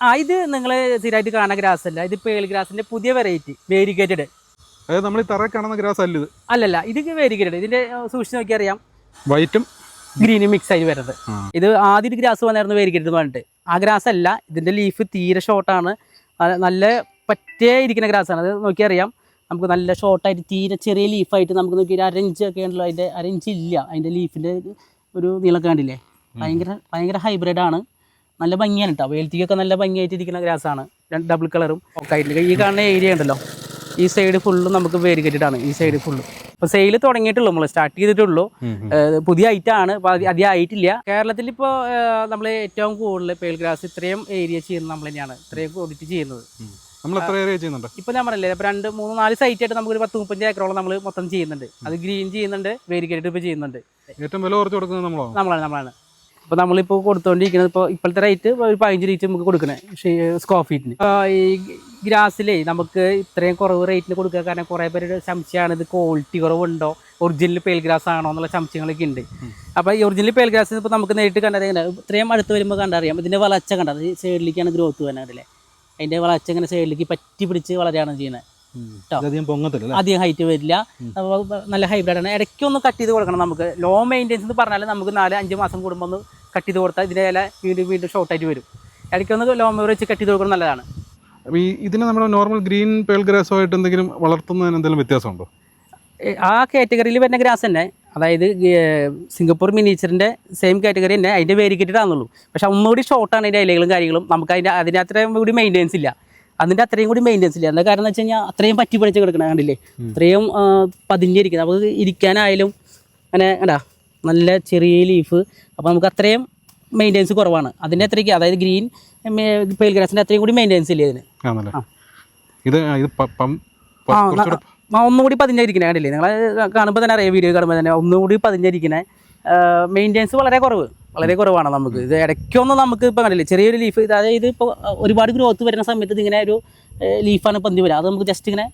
ആ ഇത് നിങ്ങൾ സ്ഥിരമായിട്ട് കാണുന്ന ഗ്രാസ് അല്ല. ഇത് പേൾ ഗ്രാസിന്റെ പുതിയ വെറൈറ്റി വേരിഗേറ്റഡ് അതായത് നമ്മൾ ഈ തറ കാണുന്ന ഗ്രാസ് അല്ല ഇത്. അല്ലല്ല ഇത് വേരിഗേറ്റഡ് ഇതിന്റെ സൂക്ഷിച്ച് നോക്കി അറിയാം വൈറ്റും ഗ്രീനും മിക്സ് ആയി വരുന്നത്. ഇത് ആദ്യം ഒരു ഗ്രാസ് വന്നായിരുന്നു വേരിഗേറ്റഡ് എന്ന് പറഞ്ഞിട്ട്. ആ ഗ്രാസ് അല്ല ഇതിന്റെ ലീഫ് തീരെ ഷോർട്ടാണ് നല്ല പറ്റേ ഇരിക്കുന്ന ഗ്രാസ് ആണ്. അത് നോക്കി അറിയാം നമുക്ക് നല്ല ഷോർട്ടായിട്ട് തീരെ ചെറിയ ലീഫായിട്ട് നമുക്ക് നോക്കി ഒരു അരഞ്ച് ഒക്കെ ഉണ്ടല്ലോ അതിന്റെ അരഞ്ച് ഇല്ല. അതിന്റെ ലീഫിന്റെ ഒരു നീളം കണ്ടില്ലേ? ഭയങ്കര ഭയങ്കര ഹൈബ്രിഡ് ആണ്. നല്ല ഭംഗിയാണ് കേട്ടോ വേൽത്തിക്കൊക്കെ നല്ല ഭംഗിയായിട്ട് ഇരിക്കുന്ന ഗ്രാസ് ആണ് രണ്ട് ഡബിൾ കളറും ഒക്കെ ആയിട്ട് ഈ കാണുന്ന ഏരിയ ഉണ്ടല്ലോ. ഈ സൈഡ് ഫുള്ളും നമുക്ക് വേരിഗേറ്റഡ് ആണ് ഈ സൈഡ് ഫുള്ളും ഇപ്പൊ സെയിൽ തുടങ്ങിയിട്ടുള്ളൂ നമ്മൾ സ്റ്റാർട്ട് ചെയ്തിട്ടുള്ളൂ. പുതിയ ഐറ്റം ആണ്. അധികം ആയിട്ടില്ല. കേരളത്തിൽ ഇപ്പോൾ നമ്മൾ ഏറ്റവും കൂടുതൽ പേൾ ഗ്രാസ് ഇത്രയും ഏരിയ ചെയ്യുന്നത് നമ്മൾ തന്നെയാണ്. ഇത്രയും ഓഡിറ്റ് ചെയ്യുന്നത്. നമ്മൾ എത്ര ഏരിയ ചെയ്യുന്നുണ്ട്? ഇപ്പോൾ ഞാൻ പറഞ്ഞില്ലേ രണ്ട് മൂന്ന് നാല് സൈറ്റ് ആയിട്ട് നമുക്ക് ഒരു പത്ത് മുപ്പഞ്ച് ഏക്കറോളം നമ്മൾ മൊത്തം ചെയ്യുന്നുണ്ട്. അത് ഗ്രീൻ ചെയ്യുന്നുണ്ട് വേരിക്കേറ്റ് ഇപ്പൊ ചെയ്യുന്നുണ്ട്. ഏറ്റവും വില കുറച്ച് കൊടുക്കുന്നത് നമ്മളാണ്? നമ്മളാണ് നമ്മളാണ്. ഇപ്പോൾ നമ്മളിപ്പോൾ കൊടുത്തുകൊണ്ടിരിക്കുന്നത് ഇപ്പോൾ ഇപ്പോഴത്തെ റേറ്റ് ഒരു പതിനഞ്ച് റേറ്റ് നമുക്ക് കൊടുക്കണേ സ്ക്വയർ ഫീറ്റിന് ഈ ഗ്രാസിലേ നമുക്ക് ഇത്രയും കുറവ് റേറ്റിന് കൊടുക്കുക കാരണം കുറേ പേരുടെ സംശയമാണ് ഇത് ക്വാളിറ്റി കുറവുണ്ടോ ഒറിജിനൽ പേൽ ഗ്രാസ് ആണോ എന്നുള്ള സംശയങ്ങളൊക്കെ ഉണ്ട്. അപ്പോൾ ഈ ഒറിജിനൽ പേൽ ഗ്രാസ് ഇപ്പോൾ നമുക്ക് നേരിട്ട് എങ്ങനെ? ഇത്രയും അടുത്ത് വരുമ്പോൾ കണ്ടറിയാം. ഇതിന്റെ വളർച്ച കണ്ടത് സൈഡിലേക്കാണ് ഗ്രോത്ത് വരുന്നത് അതിന്റെ വളർച്ച ഇങ്ങനെ സൈഡിലേക്ക് പറ്റി പിടിച്ച് വളരെയാണ് ചെയ്യുന്നത്. അധികം പൊങ്ങത്തില്ല അധികം ഹൈറ്റ് വരില്ല. നല്ല ഹൈബ്രിഡ് ആണ്. ഇടയ്ക്ക് ഒന്ന് കട്ട് ചെയ്ത് കൊടുക്കണം നമുക്ക്. ലോ മെയിന്റെനൻസ് എന്ന് പറഞ്ഞാൽ നമുക്ക് നാല് അഞ്ച് മാസം കൂടുമ്പോൾ ഒന്ന് കട്ട് ചെയ്ത് കൊടുത്താൽ ഇതിന്റെ ഇല വീണ്ടും വീണ്ടും ഷോർട്ടായിട്ട് വരും. ഇടയ്ക്കൊന്ന് ലോ മെയർ വെച്ച് കട്ട് ചെയ്ത് കൊടുക്കുന്നത് നല്ലതാണ്. ഈ ഇതിനെ നമ്മൾ നോർമൽ ഗ്രീൻ പേൾ ഗ്രാസോ ആയിട്ട് എന്തെങ്കിലും വളർത്തുന്നതിന് എന്തെങ്കിലും വ്യത്യാസമുണ്ടോ? ആ കാറ്റഗറിയിൽ വരുന്ന ഗ്രാസ് തന്നെ. അതായത് സിംഗപ്പൂർ മിനിച്ചറിന്റെ സെയിം കാറ്റഗറി തന്നെ. അതിന്റെ വേരിക്കേറ്റഡ് ആണെന്നുള്ളൂ പക്ഷെ ഒന്നുകൂടി ഷോർട്ടാണ് അതിന്റെ ഇലകളും കാര്യങ്ങളും. നമുക്ക് അതിന്റെ അതിന്റെ കൂടി മെയിന്റെനൻസ് ഇല്ല. അതിന്റെ അത്രയും കൂടി മെയിന്റെനൻസ് ഇല്ല? എന്താ കാരണം എന്ന് വെച്ച് കഴിഞ്ഞാൽ അത്രയും പറ്റി പിടിച്ച് കിടക്കണേ കണ്ടില്ലേ? അത്രയും പതിഞ്ഞിരിക്കുന്നത് നമുക്ക് ഇരിക്കാനായാലും അങ്ങനെ കണ്ടാ? നല്ല ചെറിയ ലീഫ് അപ്പോൾ നമുക്ക് അത്രയും മെയിന്റെനൻസ് കുറവാണ്. അതിന്റെ അത്രയ്ക്ക് അതായത് ഗ്രീൻ പെയിൽ ഗ്രാസിന്റെ അത്രയും കൂടി മെയിന്റെനൻസ് ഇല്ല ഇതിന്? ഇത് ഇത് ഒന്നുകൂടി പതിഞ്ഞിരിക്കണേ കണ്ടില്ലേ? നിങ്ങൾ കാണുമ്പോൾ തന്നെ അറിയാം വീഡിയോ കാണുമ്പോൾ തന്നെ ഒന്നുകൂടി പതിഞ്ഞിരിക്കണേ. മെയിന്റെനൻസ് വളരെ കുറവ്. വളരെ കുറവാണ് നമുക്ക്. ഇത് ഇടയ്ക്കൊന്നും നമുക്ക് ഇപ്പോൾ കണ്ടില്ലേ. ചെറിയൊരു ലീഫ് ഇത് അതായത് ഇപ്പോൾ ഒരുപാട് ഗ്രോത്ത് വരുന്ന സമയത്ത് ഇതിങ്ങനെ ഒരു ലീഫാണ് പന്തി വരിക. അത് നമുക്ക് ജസ്റ്റ് ഇങ്ങനെ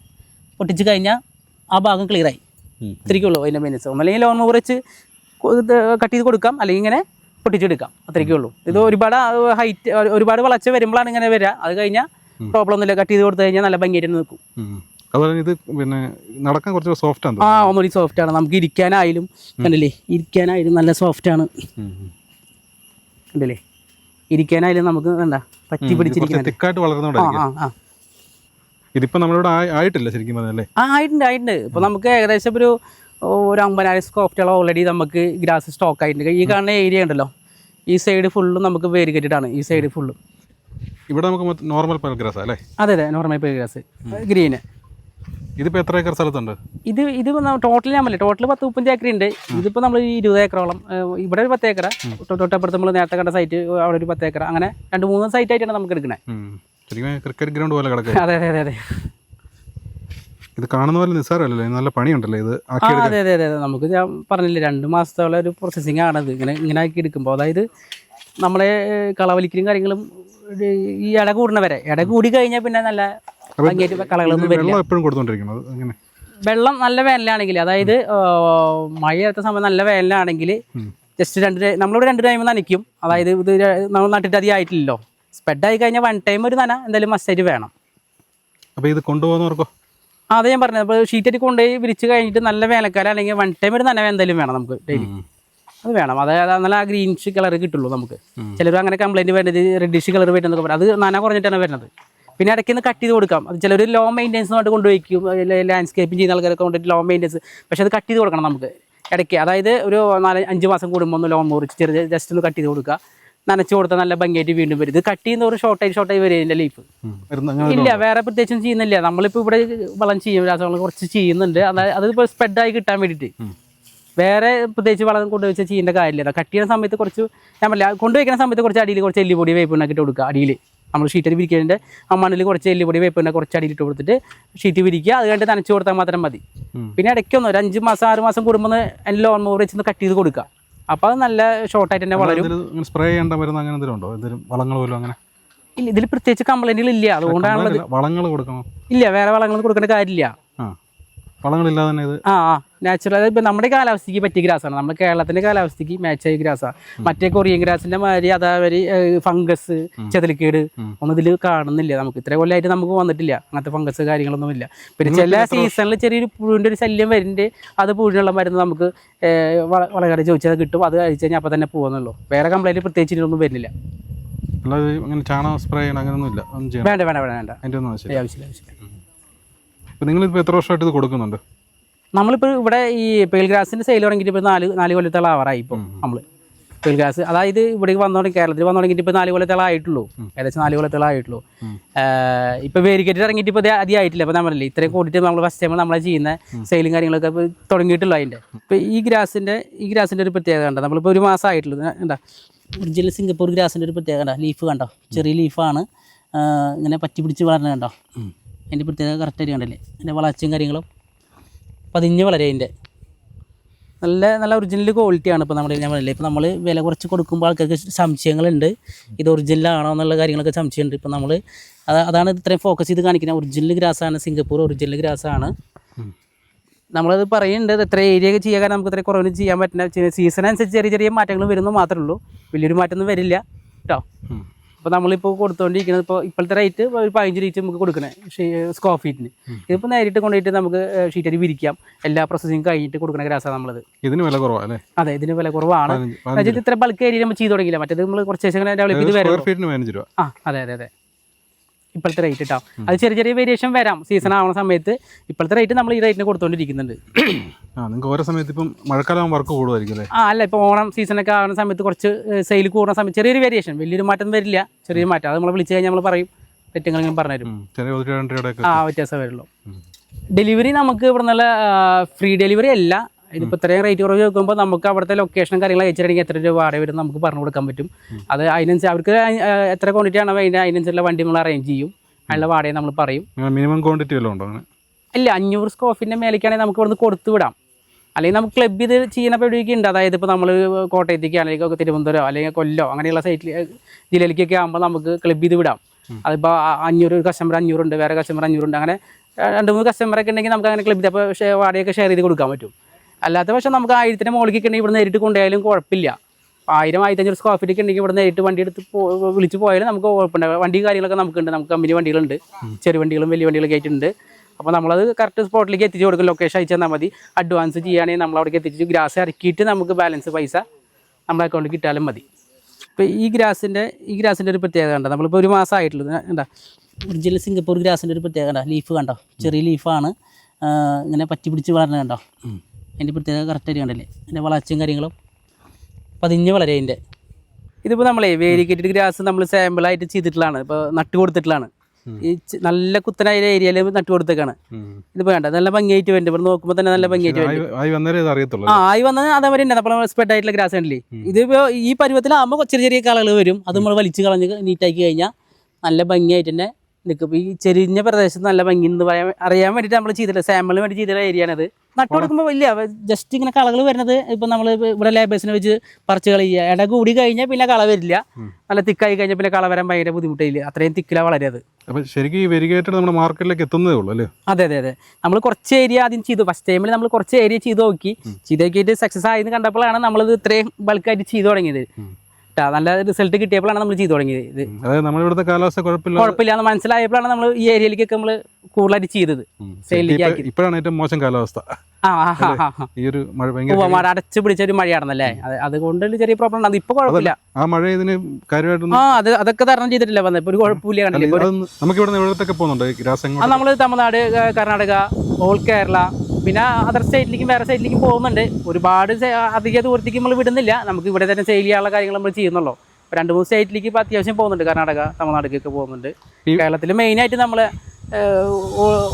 പൊട്ടിച്ച് കഴിഞ്ഞാൽ ആ ഭാഗം ക്ലിയറായി. ഇത്രയ്ക്കുള്ളൂ അതിന്റെ മെയിൻസ് ഒന്നല്ലെങ്കിൽ ലോൺ മുറിച്ച് കട്ട് ചെയ്ത് കൊടുക്കാം. അല്ലെങ്കിൽ ഇങ്ങനെ പൊട്ടിച്ചെടുക്കാം അത്രയ്ക്കേ ഉള്ളൂ. ഇത് ഒരുപാട് ഹൈറ്റ് ഒരുപാട് വളർച്ച വരുമ്പോഴാണ് ഇങ്ങനെ വരിക. അത് കഴിഞ്ഞാൽ പ്രോബ്ലം ഒന്നുമില്ല. കട്ട് ചെയ്ത് കൊടുത്തു കഴിഞ്ഞാൽ നല്ല ഭംഗിയായിട്ട് നിൽക്കും. അതുപോലെ ഇത് പിന്നെ നടക്കാൻ കുറച്ച് സോഫ്റ്റ് ആണ് ആ ഒന്നുകൂടി സോഫ്റ്റ് ആണ്. നമുക്ക് ഇരിക്കാനായാലും കണ്ടില്ലേ? ഇരിക്കാനായാലും നല്ല സോഫ്റ്റ് ആണ്. കണ്ടില്ലേ? ഇരിക്കാനായാലും നമുക്ക് വേണ്ട പറ്റി ആ ഇതിപ്പോ നമ്മളിവിടെ ആയി- ആയിട്ടില്ല ശരിക്കും പറഞ്ഞല്ലേ ആ ആയിട്ടുണ്ട് ആയിട്ടുണ്ട്. ഇപ്പൊ നമുക്ക് ഏകദേശം ഒരു ഒരു അമ്പതിനായിരം സ്കോഫ്റ്റുകൾ ഓൾറെഡി നമുക്ക് ഗ്രാസ് സ്റ്റോക്ക് ആയിട്ടുണ്ട്. ഈ കാണുന്ന ഏരിയ ഉണ്ടല്ലോ. ഈ സൈഡ് ഫുള്ളും നമുക്ക് വേരിഗേറ്റഡ് ആണ് ഈ സൈഡ് ഫുള്ളും ഇവിടെ നമുക്ക് നോർമൽ പേൾ ഗ്രാസ് അല്ലേ? അതെ അതെ. നോർമൽ പേ ഗ്രാസ് ഗ്രീന് ഇതിപ്പോ എത്ര ഏക്കർ സ്ഥലത്തുണ്ട്? ഇത് ഇത് ടോട്ടൽ ഞാൻ പറഞ്ഞില്ല ടോട്ടൽ പത്ത് മുപ്പഞ്ച് ഏക്കർ ഉണ്ട് ഇതിപ്പോ നമ്മൾ ഇരുപത് ഏക്കറോളം. ഇവിടെ ഒരു പത്ത് ഏക്കർ തൊട്ടപ്പുറത്ത് നമ്മൾ നേരത്തെ കണ്ട സൈറ്റ് അവിടെ ഒരു പത്ത് ഏക്കർ അങ്ങനെ രണ്ട് മൂന്ന് സൈറ്റ് ആയിട്ടാണ് നമുക്ക് എടുക്കണേ. ക്രിക്കറ്റ് ഗ്രൗണ്ട് പോലെ കിടക്കുക അതെ അതെ അതെ ഇത് കാണുന്ന പോലെ നിസ്സാരമല്ലല്ലോ. ഇത് നല്ല പണിയുണ്ടല്ലോ ഇത് അതെ അതെ അതെ. നമുക്ക് ഞാൻ പറഞ്ഞില്ലേ രണ്ട് മാസത്തോളം ഒരു പ്രോസസ്സിംഗ് ആണത്. ഇങ്ങനെ ഇങ്ങനെ ആക്കി എടുക്കുമ്പോൾ അതായത് നമ്മളെ കളവലിക്കലും കാര്യങ്ങളും ഈ ഇട കൂടുന്നവരെ ഇട കൂടി കഴിഞ്ഞാൽ പിന്നെ നല്ല വെള്ളം എപ്പോഴും അങ്ങനെ. വെള്ളം നല്ല വേനലാണെങ്കിൽ അതായത് മഴയത്തെ സമയം നല്ല വേനലാണെങ്കിൽ ജസ്റ്റ് രണ്ട് നമ്മളിവിടെ രണ്ട് ടൈം നനയ്ക്കും. അതായത് ഇത് നമ്മൾ നട്ടിട്ട് അധികം ആയിട്ടില്ലല്ലോ. സ്പ്രെഡ് ആയി കഴിഞ്ഞാൽ വൺ ടൈം ഒരു നന എന്തായാലും മസ്റ്റായിട്ട് വേണം. അപ്പോൾ ഇത് കൊണ്ടുപോകുന്നവർക്കോ അത് ഞാൻ പറഞ്ഞത്. അപ്പോൾ ഷീറ്റൊക്കെ കൊണ്ടുപോയി വിരിച്ച് കഴിഞ്ഞിട്ട് നല്ല വേനൽക്കാലം അല്ലെങ്കിൽ വൺ ടൈം ഒരു നന എന്തായാലും വേണം നമുക്ക് ഡെയിലി അത് വേണം. അതായത് നല്ല ആ ഗ്രീൻഷ് കളർ കിട്ടുള്ളൂ നമുക്ക്. ചിലർ അങ്ങനെ കംപ്ലൈന്റ് വരുന്നത് റെഡിഷ് കളർ വരുന്നതൊക്കെ പറയും. അത് നന കുറഞ്ഞിട്ടാണ് വരുന്നത്. പിന്നെ ഇടയ്ക്ക് നിന്ന് കട്ട് ചെയ്ത് കൊടുക്കാം. അത് ചിലർ ലോ മെയിന്റെനൻസുമായിട്ട് കൊണ്ടുപോയിക്കും. ലാൻഡ്സ്കേപ്പിംഗ് ചെയ്യുന്ന ആൾക്കാരൊക്കെ കൊണ്ടിട്ട് ലോ മെയിന്റെനൻസ് പക്ഷേ അത് കട്ട് ചെയ്ത് കൊടുക്കണം നമുക്ക്. ഇടയ്ക്ക്. അതായത് ഒരു നാല് അഞ്ച് മാസം കൂടുമ്പോൾ ഒന്ന് ലോൺ മുറിച്ച് ചെറിയ ജസ്റ്റ് ഒന്ന് കട്ട് ചെയ്ത് കൊടുക്കുക. നനച്ച് കൊടുത്താൽ നല്ല ഭംഗിയായിട്ട് വീണ്ടും വരും. ഇത് കട്ട് ചെയ്യുന്ന ഒരു ഷോർട്ടായി ഷോർട്ടായി വരും ഇതിന്റെ ലീഫ് ഇല്ല വേറെ പ്രത്യേകിച്ചും ചെയ്യുന്നില്ല. നമ്മളിപ്പോൾ ഇവിടെ വളം ചെയ്യും രാസവളം കുറച്ച് ചെയ്യുന്നുണ്ട്. അതായത് അതിപ്പോൾ സ്പ്രെഡായി കിട്ടാൻ വേണ്ടിയിട്ട്. വേറെ പ്രത്യേകിച്ച് വളം കൊണ്ടുവച്ച് ചെയ്യേണ്ട കാര്യമില്ല. കട്ട് ചെയ്യുന്ന സമയത്ത് കുറച്ച് ഞാൻ പറയാം കൊണ്ടുവയ്ക്കുന്ന സമയത്ത് കുറച്ച് അടിയിൽ കുറച്ച് എല്ലുപൊടി വേപ്പിണ്ണാക്കിട്ട് കൊടുക്കുക അടിയിൽ. നമ്മൾ ഷീറ്റിൽ വിരിക്കേണ്ട ആ മണ്ണിൽ കുറച്ച് എല്ലുപൊടി വേപ്പിനെ കുറച്ച് അടിയിൽ ഇട്ട് കൊടുത്തിട്ട് ഷീറ്റ് വിരിക്കുക. അത് കഴിഞ്ഞിട്ട് നനച്ച് കൊടുത്താൽ മാത്രം മതി. പിന്നെ ഇടയ്ക്കൊന്നും ഒരു അഞ്ച് മാസം ആറ് മാസം കൂടുമ്പോൾ എന്റെ ലോൺ മോർ വെച്ച് കട്ട് ചെയ്ത് കൊടുക്കുക. അപ്പോൾ അത് നല്ല ഷോർട്ടായിട്ട് തന്നെ വളരും. സ്പ്രേ ചെയ്യേണ്ട വരുന്ന അങ്ങനെ എന്തെങ്കിലും ഉണ്ടോ? എന്തെങ്കിലും വളങ്ങൾ പോലും അങ്ങനെ? ഇല്ല ഇതിൽ പ്രത്യേകിച്ച് കംപ്ലൈന്റുകൾ ഇല്ല. അതുകൊണ്ടാണ് വളങ്ങൾ കൊടുക്കണം? ഇല്ല വേറെ വളങ്ങൾ കൊടുക്കേണ്ട കാര്യമില്ല. ആ. വളങ്ങളില്ലാതെ തന്നെ ഇത് ആ നാച്ചുറൽ ഇപ്പം നമ്മുടെ കാലാവസ്ഥയ്ക്ക് പറ്റിയ ഗ്രാസാണ്. നമ്മുടെ കേരളത്തിന്റെ കാലാവസ്ഥയ്ക്ക് മാച്ച് ആയ ഗ്രാസാണ് മറ്റേ കൊറിയൻ ഗ്രാസിന്റെ മാതിരി അതാവരി ഫംഗസ് ചെതലിക്കേട് ഒന്നും ഇതിൽ കാണുന്നില്ല. നമുക്ക് ഇത്ര കൊല്ലമായിട്ട് നമുക്ക് വന്നിട്ടില്ല. അങ്ങനത്തെ ഫംഗസ് കാര്യങ്ങളൊന്നും ഇല്ല പിന്നെ ചില സീസണിൽ ചെറിയൊരു പുഴുവിന്റെ ഒരു ശല്യം വരുന്നുണ്ട്. അത് പുഴുവിനുള്ള മരുന്ന് നമുക്ക് വളകട ചോദിച്ചാൽ കിട്ടും. അത് കഴിച്ച് കഴിഞ്ഞാൽ അപ്പം തന്നെ പോകുന്നുള്ളൂ വേറെ കംപ്ലൈന്റ് പ്രത്യേകിച്ച് ഇതിനൊന്നും വരുന്നില്ല. അല്ലാതെ അങ്ങനെ ചാണകം സ്പ്രേ ചെയ്യണം അങ്ങനെയൊന്നും ഇല്ല. വേണ്ട വേണ്ട വേണ്ട വേണ്ട. അതിന്റെ ഒന്നും ആവശ്യമില്ല. ആവശ്യമില്ല ആവശ്യമില്ല. അപ്പോൾ നിങ്ങളിപ്പോൾ എത്ര വർഷമായിട്ട് ഇത് കൊടുക്കുന്നുണ്ട്? നമ്മളിപ്പോൾ ഇവിടെ ഈ പെയിൽ ഗ്രാസിന്റെ സെയിൽ തുടങ്ങിയിട്ട് ഇപ്പോൾ നാല് നാല് കൊല്ലത്തോളം ആവാറായി ഇപ്പം നമ്മൾ പെയിൽ ഗ്രാസ് അതായത് ഇവിടേക്ക് വന്നോണ്ട് കേരളത്തിൽ വന്നു തുടങ്ങിയിട്ട് ഇപ്പോൾ നാല് കൊല്ലത്തോളം ആയിട്ടുള്ളൂ. ഏകദേശം നാല് കൊല്ലത്തോളം ആയിട്ടുള്ളൂ. ഇപ്പോൾ വേരിക്കേറ്റ് ഇറങ്ങിയിട്ട് ഇപ്പോൾ അധികം ആയിട്ടില്ല. അപ്പോൾ നമ്മളല്ലേ ഇത്രയും കൂടിയിട്ട് നമ്മൾ ഫസ്റ്റ് ടൈം നമ്മളെ ചെയ്യുന്ന സെയിലും കാര്യങ്ങളൊക്കെ ഇപ്പോൾ തുടങ്ങിയിട്ടുള്ളൂ അതിന്റെ ഇപ്പോൾ ഈ ഗ്രാസിന്റെ ഈ ഗ്രാസിന്റെ ഒരു പ്രത്യേകത കണ്ടോ? നമ്മളിപ്പോൾ ഒരു മാസം ആയിട്ടുള്ളൂ. കണ്ടോ? ഒറിജിനൽ സിംഗപ്പൂർ ഗ്രാസിന്റെ ഒരു പ്രത്യേകത കണ്ടോ? ലീഫ് കണ്ടോ? ചെറിയ ലീഫാണ് ഇങ്ങനെ പറ്റി പിടിച്ച് വളർന്നത് കണ്ടോ? അതിന്റെ പ്രത്യേകത കറക്റ്റായിട്ട് കണ്ടല്ലേ? അതിന്റെ വളർച്ചയും കാര്യങ്ങളും പതിഞ്ഞ് വളരെ അതിന്റെ. നല്ല നല്ല ഒറിജിനൽ ക്വാളിറ്റിയാണ് ഇപ്പോൾ നമ്മുടെ ഞാൻ പറഞ്ഞില്ലേ? ഇപ്പോൾ നമ്മൾ വില കുറച്ച് കൊടുക്കുമ്പോൾ ആൾക്കാർക്ക് സംശയങ്ങളുണ്ട്. ഇത് ഒറിജിനൽ ആണോ എന്നുള്ള കാര്യങ്ങളൊക്കെ സംശയമുണ്ട്. ഇപ്പോൾ നമ്മൾ അത് അതാണ് ഇത്രയും ഫോക്കസ് ചെയ്ത് കാണിക്കുന്നത്. ഒറിജിനൽ ഗ്രാസാണ് സിംഗപ്പൂർ ഒറിജിനൽ ഗ്രാസാണ് നമ്മളത് പറയുന്നുണ്ട് അത് എത്ര ഏരിയ ഒക്കെ ചെയ്യാൻ കാരണം നമുക്ക് ഇത്ര കുറവിന് ചെയ്യാൻ പറ്റില്ല സീസൺ അനുസരിച്ച് ചെറിയ ചെറിയ മാറ്റങ്ങൾ വരുന്നു മാത്രമേ ഉള്ളൂ. വലിയൊരു മാറ്റമൊന്നും വരില്ല. കേട്ടോ അപ്പോൾ നമ്മളിപ്പോൾ കൊടുത്തുകൊണ്ടിരിക്കുന്നത് ഇപ്പോൾ ഇപ്പോഴത്തെ റേറ്റ് ഒരു പതിനഞ്ച് റേറ്റ് നമുക്ക് കൊടുക്കണേ സ്ക്വയർ ഫീറ്റിന് ഇതിപ്പോൾ നേരിട്ട് കൊണ്ടുപോയിട്ട് നമുക്ക് ഷീറ്റരി വിരിക്കാം. എല്ലാ പ്രോസസ്സിങ് കഴിഞ്ഞിട്ട് കൊടുക്കുന്ന ഗ്രാസാണ് നമ്മളത്. ഇതിന് വില കുറവാണ് അതെ ഇതിന് വില കുറവാണ്. ഇത്ര ബൾക്ക് ഏരിയ നമ്മൾ ചെയ്ത് തുടങ്ങിയില്ല. മറ്റേത് നമ്മൾ കുറച്ച് ഡെവലപ്പ് ചെയ്ത് വരും ആ അതെ അതെ അതെ. ഇപ്പോഴത്തെ റേറ്റ് കേട്ടോ അത് ചെറിയ ചെറിയ വേരിയേഷൻ വരാം. സീസൺ ആവുന്ന സമയത്ത് ഇപ്പോഴത്തെ റേറ്റ് നമ്മൾ ഈ റേറ്റിന് കൊടുത്തോണ്ടിരിക്കുന്നുണ്ട്. ആ നിങ്ങൾക്ക് ഓരോ സമയത്ത് ഇപ്പം മഴക്കാലം വർക്ക് കൂടുമായിരിക്കും അല്ലേ? ആ അല്ല ഇപ്പോൾ ഓണം സീസണൊക്കെ ആവുന്ന സമയത്ത് കുറച്ച് സെയിൽ കൂടുന്ന സമയത്ത് ചെറിയൊരു വേരിയേഷൻ വലിയൊരു മാറ്റം വരില്ല. ചെറിയൊരു മാറ്റം. അത് നമ്മൾ വിളിച്ചു കഴിഞ്ഞാൽ നമ്മൾ പറയും. തെറ്റങ്ങളെങ്കിലും പറഞ്ഞുതരും തരും. ചെറിയ ആ വ്യത്യാസം വരുള്ളൂ. ഡെലിവറി നമുക്ക് ഇവിടെ നല്ല ഫ്രീ ഡെലിവറി അല്ല. ഇതിപ്പോൾ ഇത്രയും റേറ്റ് കുറവ് നോക്കുമ്പോൾ നമുക്ക് അവിടുത്തെ ലൊക്കേഷൻ കാര്യങ്ങൾ അയച്ചിട്ടുണ്ടെങ്കിൽ എത്ര രൂപ വാടക വരും നമുക്ക് പറഞ്ഞു കൊടുക്കാൻ പറ്റും. അത് അതിനനുസരിച്ച് അവർക്ക് എത്ര ക്വാണ്ടിറ്റി ആണോ അതിന്റെ അതിനനുസരിച്ചുള്ള വണ്ടി നമ്മൾ അറേഞ്ച് ചെയ്യും. അതിനുള്ള വാടക നമ്മൾ പറയും. മിനിമം ക്വാണ്ടിറ്റി വല്ലതും ഉണ്ടോ അങ്ങനെ? ഇല്ല അഞ്ഞൂറ് സ്കോഫിന്റെ മേലേക്കാണെങ്കിൽ നമുക്ക് ഇവിടുന്ന് കൊടുത്തു വിടാം. അല്ലെങ്കിൽ നമുക്ക് ക്ലബ് ഇത് ചെയ്യുന്ന പരിപാടിയൊക്കെ ഉണ്ട്. അതായത് ഇപ്പോൾ നമ്മൾ കോട്ടയത്തേക്ക് അല്ലെങ്കിൽ തിരുവനന്തപുരം അല്ലെങ്കിൽ കൊല്ലോ അങ്ങനെയുള്ള സൈറ്റിൽ ജില്ലയിലേക്കൊക്കെ ആകുമ്പോൾ നമുക്ക് ക്ലബ് ഇത് വിടാം. അതിപ്പോൾ അഞ്ഞൂറ് ഒരു കസ്റ്റമർ അഞ്ഞൂറുണ്ട് വേറെ കസ്റ്റമർ അഞ്ഞൂറുണ്ട് അങ്ങനെ രണ്ട് മൂന്ന് കസ്റ്റമറൊക്കെ ഉണ്ടെങ്കിൽ നമുക്ക് അങ്ങനെ ക്ലബ് ഇത് അപ്പോൾ വാടകയൊക്കെ ഷെയർ ചെയ്ത് കൊടുക്കാൻ പറ്റും. അല്ലാത്ത പക്ഷേ നമുക്ക് ആയിരത്തിന്റെ മുകളിലേക്ക് ഉണ്ടെങ്കിൽ ഇവിടെ നേരിട്ട് കൊണ്ടുപോയാലും കുഴപ്പമില്ല. ആയിരം ആയിരത്തഞ്ഞൂറ് സ്ക്വയർ ഫീറ്റ് ഉണ്ടെങ്കിൽ ഇവിടെ നേരിട്ട് വണ്ടി എടുത്ത് വിളിച്ചു പോയാലും നമുക്ക് കുഴപ്പമില്ല. വണ്ടി കാര്യങ്ങളൊക്കെ നമുക്കുണ്ട്. നമുക്ക് കമ്പനി വണ്ടികളുണ്ട്. ചെറിയ വണ്ടികളും വലിയ വണ്ടികളൊക്കെ ആയിട്ടുണ്ട്. അപ്പോൾ നമ്മളത് കറക്റ്റ് സ്പോട്ടിലേക്ക് എത്തിച്ച് കൊടുക്കും. ലൊക്കേഷൻ അയച്ചു തന്നാൽ മതി. അഡ്വാൻസ് ചെയ്യുകയാണെങ്കിൽ നമ്മൾ അവിടേക്ക് എത്തിച്ച് ഗ്രാസ് ഇറക്കിയിട്ട് നമുക്ക് ബാലൻസ് പൈസ നമ്മുടെ അക്കൗണ്ടിൽ കിട്ടാലും മതി. ഇപ്പോൾ ഈ ഗ്രാസിന്റെ ഈ ഗ്രാസിന്റെ ഒരു പ്രത്യേകത കണ്ടോ? നമ്മളിപ്പോൾ ഒരു മാസം ആയിട്ടുള്ളൂ. കണ്ടോ ഒറിജിനൽ സിംഗപ്പൂർ ഗ്രാസിന്റെ ഒരു പ്രത്യേകത കണ്ടോ? ലീഫ് കണ്ടോ? ചെറിയ ലീഫാണ് ഇങ്ങനെ പറ്റി പിടിച്ച് വളർന്നത് കണ്ടോ? അതിന്റെ പ്രത്യേകത കറക്റ്റായിട്ട് കണ്ടല്ലേ? അതിന്റെ വളർച്ചയും കാര്യങ്ങളും പതിഞ്ഞ് വളരെ അതിന്റെ. ഇതിപ്പോൾ നമ്മളെ വേരിക്കേറ്റഡ് ഗ്രാസ് നമ്മൾ സാമ്പിളായിട്ട് ചെയ്തിട്ടുള്ളതാണ്. ഇപ്പോൾ നട്ട് കൊടുത്തിട്ടുള്ളതാണ്. ഈ നല്ല കുത്തനായ ഏരിയയിൽ നട്ട് കൊടുത്തേക്കാണ്. ഇതിപ്പോ വേണ്ട നല്ല ഭംഗിയായിട്ട് വേണ്ട? ഇവിടെ നോക്കുമ്പോൾ തന്നെ നല്ല ഭംഗിയായിട്ട് ആ ആയി വന്നത് അതേമാതിരി തന്നെ. അപ്പോൾ സ്പ്രെഡ് ആയിട്ടുള്ള ഗ്രാസ് ഉണ്ടല്ലേ ഇതിപ്പോ ഈ പരുവത്തിലാകുമ്പോൾ ചെറിയ ചെറിയ കളകൾ വരും. അത് നമ്മൾ വലിച്ചു കളഞ്ഞ് നീറ്റാക്കി കഴിഞ്ഞാൽ നല്ല ഭംഗിയായിട്ട് തന്നെ നിൽക്കും ഈ ചെരിഞ്ഞ പ്രദേശത്ത് നല്ല ഭംഗി എന്ന് പറയാൻ അറിയാൻ വേണ്ടിയിട്ട് നമ്മൾ ചെയ്തിട്ടുള്ള സാമ്പിളിന് വേണ്ടി ചെയ്തിട്ടുള്ള ഏരിയ ആണിത്. നട്ടു കൊടുക്കുമ്പോൾ വലിയ ജസ്റ്റ് ഇങ്ങനെ കളകൾ വരുന്നത് ഇപ്പം നമ്മൾ ഇവിടെ ലേബേഴ്സിനെ വെച്ച് പറിച്ച് കളയുക. ഇട കൂടി കഴിഞ്ഞാൽ പിന്നെ കള വരില്ല. നല്ല തിക്കായി കഴിഞ്ഞാൽ പിന്നെ കള വരാൻ ഭയങ്കര ബുദ്ധിമുട്ടില്ല അത്രയും തിക്കിലാണ് വളരെ അത് അപ്പം ശരിക്കും ഈ വെരിഗേറ്റഡ് നമ്മുടെ മാർക്കറ്റിലേക്ക് എത്തുന്നതേ ഉള്ളൂ അല്ലേ? അതെ അതെ അതെ. നമ്മൾ കുറച്ച് ഏരിയ ആദ്യം ചെയ്തു. ഫസ്റ്റ് ടൈമിൽ നമ്മൾ കുറച്ച് ഏരിയ ചെയ്തു നോക്കി. ചെയ്ത് നോക്കിയിട്ട് സക്സസ് ആയെന്ന് കണ്ടപ്പോഴാണ് നമ്മളിത് ഇത്രയും ബൾക്കായിട്ട് ചെയ്തു തുടങ്ങിയത്. നല്ല റിസൾട്ട് കിട്ടിയപ്പോഴാണ് നമ്മൾ ചെയ്തു തുടങ്ങിയത്. ഇത് അതായത് നമ്മുടെ ഇവിടുത്തെ കാലാവസ്ഥ കുഴപ്പമില്ല കുഴപ്പമില്ലാന്ന് മനസ്സിലായപ്പോഴാണ് നമ്മൾ ഈ ഏരിയയിലേക്കൊക്കെ നമ്മൾ കൂടുതലായിട്ട് ചെയ്തത്. സെയിലിലേക്ക് ഇപ്പോഴാണ് ഏറ്റവും മോശം കാലാവസ്ഥ. ഈ ഒരു മഴ ഭയങ്കര മഴ അടച്ച് പിടിച്ച ഒരു മഴയാണെന്നല്ലേ അത് അതുകൊണ്ട് ഒരു ചെറിയ പ്രോബ്ലം ഉണ്ട്. ഇപ്പൊ കുഴപ്പമില്ല. ആ മഴ ഇതിന് കാര്യമായിട്ടൊന്നും ആ അത് അതൊക്കെ തരണം ചെയ്തിട്ടില്ല വന്നത് ഇപ്പൊ ഒരു കുഴപ്പമില്ല കണ്ടില്ലേ? നമുക്ക് ഇവിടെ എവിടത്തൊക്കെ പോകുന്നുണ്ട്? നമ്മൾ തമിഴ്നാട് കർണാടക ഓൾ കേരള പിന്നെ അതർ സ്റ്റേറ്റിലേക്കും വേറെ സ്റ്റേറ്റിലേക്കും പോകുന്നുണ്ട്. ഒരുപാട് അധിക ദൂരത്തേക്ക് നമ്മൾ വിടുന്നില്ല. നമുക്ക് ഇവിടെ തന്നെ സെയിൽ ചെയ്യാനുള്ള കാര്യങ്ങൾ നമ്മൾ ചെയ്യുന്നുള്ളൂ. ഇപ്പൊ രണ്ട് മൂന്ന് സ്റ്റേറ്റിലേക്ക് ഇപ്പോൾ അത്യാവശ്യം പോകുന്നുണ്ട്. കർണാടക തമിഴ്നാടൊക്കെ പോകുന്നുണ്ട്. കേരളത്തിൽ മെയിനായിട്ട് നമ്മൾ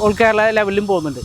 ഓൾ കേരള ലെവലിലും പോകുന്നുണ്ട്.